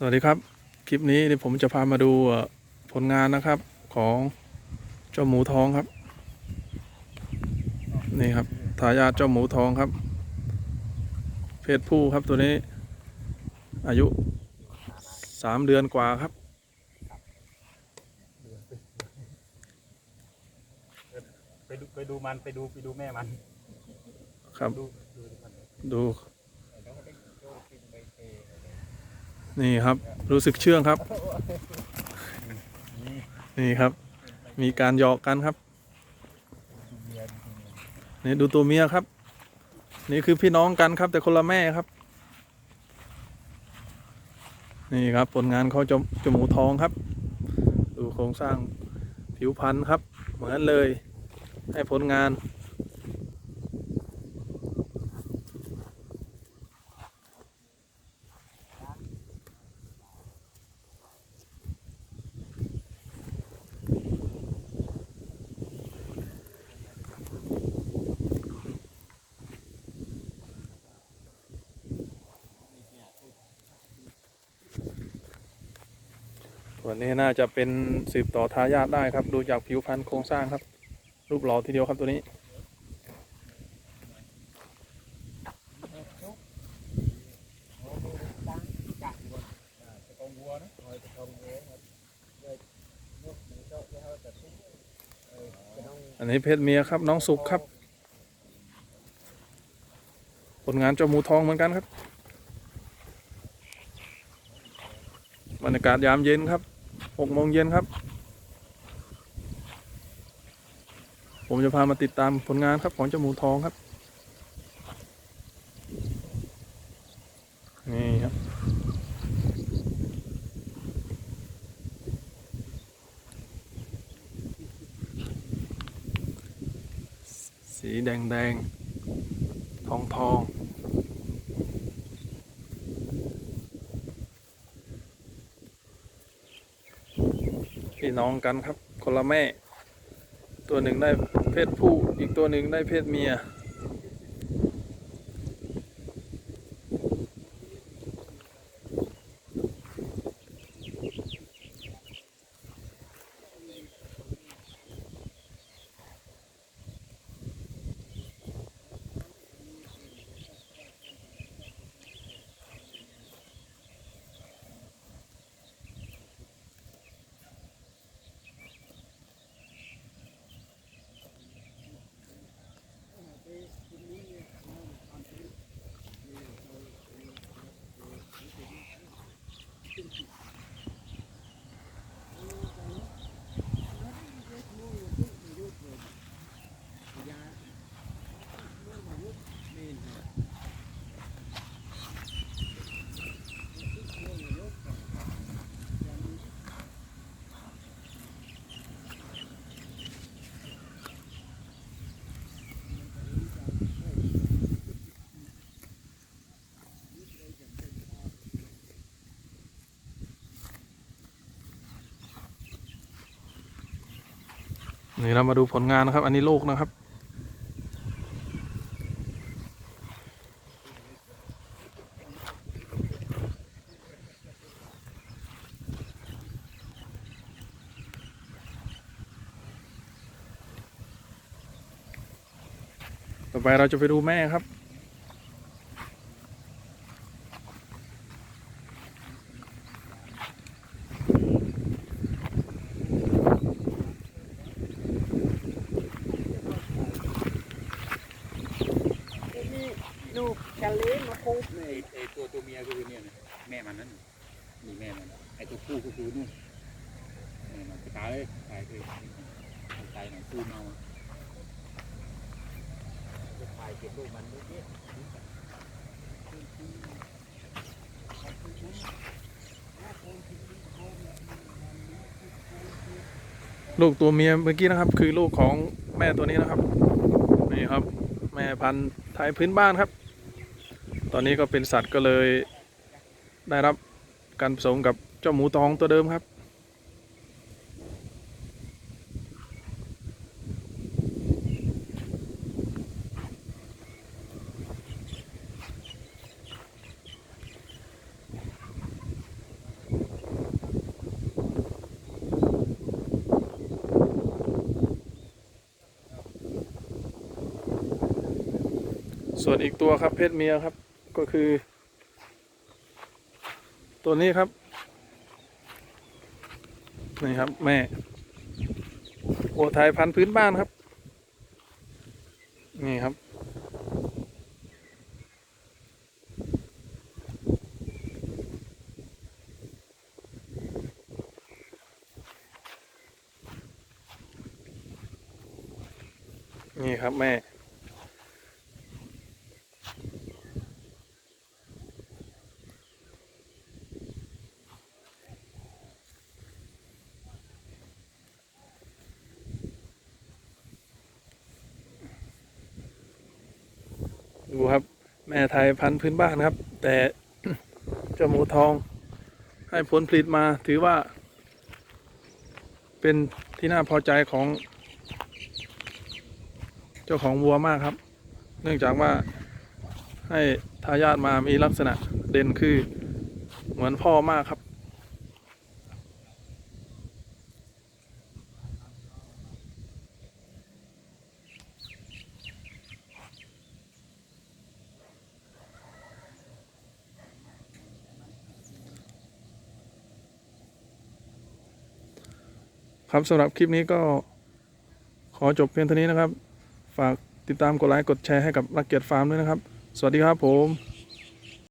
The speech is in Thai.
สวัสดีครับ คลิปนี้เดี๋ยวผมจะพามาดูเอ่อผลงานนะครับของเจ้าหมูทองครับ นี่ครับทายาทเจ้าหมูทองครับ เพศผู้ครับตัวนี้ อายุสามเดือนกว่าครับ ไปดูไปดูมันไปดูไปดูแม่มันครับดูดูมั นี่ครับรู้สึกเชื่องครับ นี่ครับ มีการหยอกกันครับนี่ดูตัวเมียครับ นี่คือพี่น้องกันครับ แต่คนละแม่ครับ นี่ครับผลงานเขาจมจมูกทองครับ ดูโครงสร้างผิวพรรณครับ เหมือนเลย ให้ผลงาน ตัวนี้น่าจะเป็นสืบต่อทายาทได้ครับ ดูจากผิวพรรณโครงสร้างครับ รูปหล่อทีเดียวครับตัวนี้อันนี้เพศเมียครับน้องสุกครับ ผลงานเจ้าหมูทองเหมือนกันครับ รรยากาศยามเย็นครับหกโมงเย็นครับ ผมจะพามาติดตามผลงานครับของเจ้าหมูทองครับ นี่ครับ สีแดงแดงทองทอง พี่น้องกันครับ คนละแม่ ตัวหนึ่งได้เพศผู้อีกตัวหนึ่งได้เพศเมีย นี่เรามาดูผลงานนะครับ อันนี้ลูกนะครับ ต่อไปเราจะไปดูแม่ครับ กกันเลยมาคงไอไอตัวตัวเมียก็คือเนี่ยนะแม่มันนั่นนี่แม่มันไอตัวผู้ก็คือนู่นแม่มันตายเลยตายเลยตายหนังคู่เมาจะตายเก็บลูกมันด้วยเนี่ยลูกตัวเมียเมื่อกี้นะครับ คือลูกของแม่ตัวนี้นะครับนี่ครับ แม่พันธุ์ไทยพื้นบ้านครับ ตอนนี้ก็เป็นสัตว์ก็เลยได้รับการผสมกับเจ้าหมูตองตัวเดิมครับ ส่วนอีกตัวครับเพศเมียครับ ก็คือ ตัวนี้ครับ นี่ครับ แม่ โอไทยพันธุ์พื้นบ้านครับ นี่ครับ นี่ครับแม่ ดูครับ แม่ไทยพันธุ์พื้นบ้านครับ แต่เจ้าหมูทองให้ผลผลิตมาถือว่า เป็นที่น่าพอใจของ เจ้าของวัวมากครับ เนื่องจากว่าให้ทายาทมามีลักษณะเด่นคือเหมือนพ่อมากครับ ครับสำหรับคลิปนี้ก็ขอจบเพียงเท่านี้นะครับ ฝากติดตามกดไลค์กดแชร์ให้กับรักเกียรติฟาร์มด้วยนะครับ สวัสดีครับผม